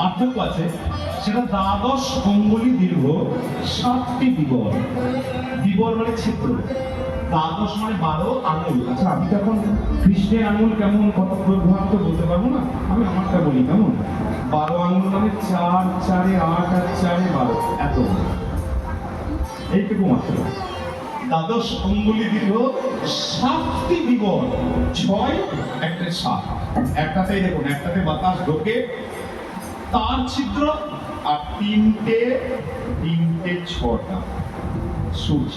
পার্থক্য আছে। সেটা দ্বাদশ অঙ্গুলি দীর্ঘ, সাতটি বিবর। বিবর মানে ছিদ্র। দ্বাদশ মানে বারো আঙুল আচ্ছা আমি তো এখন কৃষ্ণের আঙুল কেমন? কত প্রভাব তো বলতে পারব না? আমি আমারটা বলি, কেমন? বারো আঙুল মানে চার, চারে আট আর চারে বারো। এত। এইটুকু মাত্র। দ্বাদশ অঙ্গুলি দীর্ঘ, সাতটি বিবর। ছয়, একটা সাত। একটাতে দেখুন, একটাতে বাতাস ঢোকে তার ছিদ্র আর তিনটে তিনটে ছটা সূর্য।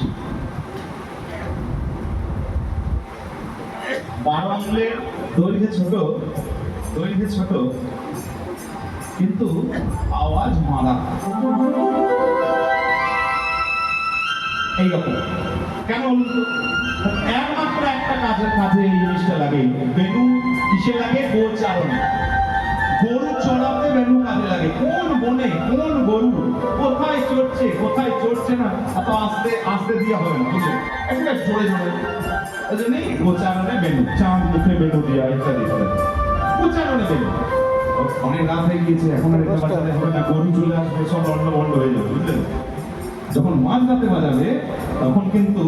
বারো আঙুলের দৈর্ঘ্যে ছোট দৈর্ঘ্যে ছোট, কিন্তু আওয়াজ মারাত্মক। এইরকম। কেন একমাত্র একটা কাজের কাজে এই জিনিসটা লাগে। বেগুন কিসে লাগে? গোচারণে গরু চড়াতে বেনু কাজে লাগে? কোন বনে, কোন গরু? কোথায় চড়ছে কোথায় চড়ছে না? এত আস্তে আস্তে দিয়ে হবে না বুঝলেন একটা জোরে জোরে ওই জন্যই গোচারণে বেনু চাঁদ মুখে বেলু দিয়া ইত্যাদি গোচারণে বেলু অনেক রাত হয়ে গিয়েছে, এখন আর এটা বাজারে হবে না, গরু চলে আসবে, সব অন্ন বন্ধ হয়ে যাবে বুঝলেন যখন মাছ রাতে বাজাবে, তখন কিন্তু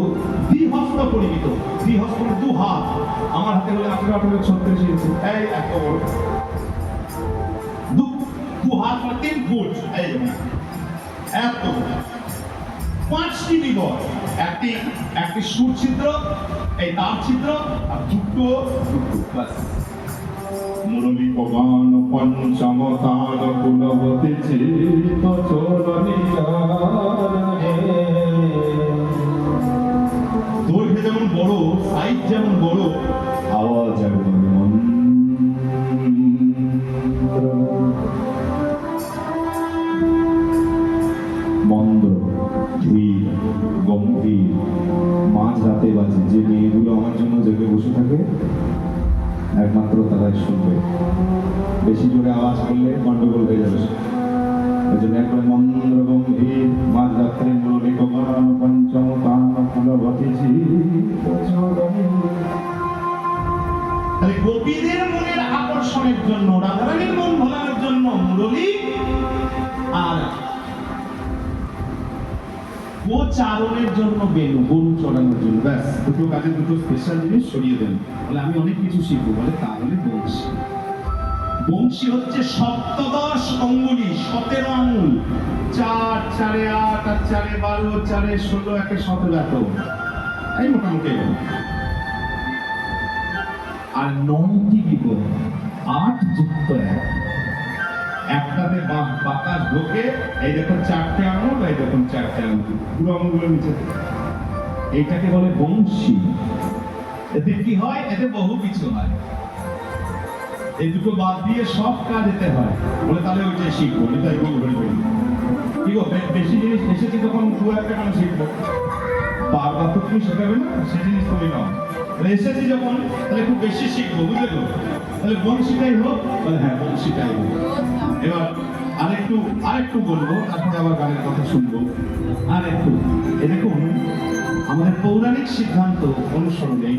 দ্বিহস্ত পরিমিত দ্বিহস্ত দু হাত আমার হাতে হলে আঠেরো আঠেরো, ছত্রিশ, এই এত বড়। দু হাত মানে তিন ফুট এই এত। বড়। পাঁচটি বিবর একটি একটি সুর ছিদ্র এই তার ছিদ্র আর দুটো দুটো। বাস মুরলী ভগবান পঞ্চমতান কুলবতী চিত চরণী দৈর্ঘ্য যেমন বড় সাইজ যেমন মন্দ্র ধীর গম্ভীর মাঝ রাতে বাজে যে মেয়েগুলো আমার জন্য জেগে বসে থাকে। একমাত্র তারাই শুনবে। বেশি জোরে আওয়াজ করলে গন্ডগোল হয়ে যাবে। ওই জন্য একবার মন্দ্র গম্ভীর রাত্রে মুরলী গোপীদের মনের আকর্ষণের জন্য, রাধারানীর মন ভোলানোর জন্য মুরলী গোচারণের জন্য বেনু, গরু চড়ানোর জন্য। ব্যাস, দুটো কাজে দুটো স্পেশাল জিনিস সরিয়ে দেন। বলে, আমি অনেক কিছু শিখব। বলে, তাহলে বংশী। বংশী হচ্ছে সপ্তদশ অঙ্গুলি, সতেরো আঙ্গুল চার, চারে আট, আর চারে বারো, চারে ষোলো, একে সতেরো এত এই মোটামুটি। আর নয়টি বিপদ আট যুক্ত এক। বা- বাতাস ঢোকে, এই দেখুন চারটে আঙুল এই দেখুন চারটে আঙুল, পুরো আঙুলগুলো নিচে এইটাকে বলে বংশী। এতে কি হয়? এতে বহু কিছু হয়। এই দুটো বাদ দিয়ে সব কাজ এতে হয়। বলে তাহলে ওইটাই শিখব এটাই বলব বলি বলি কি গো বেশি জিনিস এসেছে তখন দু একটা কেন শিখব। বারবার তো তুমি শেখাবে না, সে জিনিস তুমি তাহলে এসেছি যখন, তাহলে একটু বেশি শিখব, বুঝলে তো? তাহলে বংশীটাই হোক, তাহলে হ্যাঁ বংশীটাই হোক। এবার আরেকটু আরেকটু বলব তারপরে আবার গানের কথা শুনব। আর একটু এ দেখুন, আমাদের পৌরাণিক সিদ্ধান্ত অনুসরণে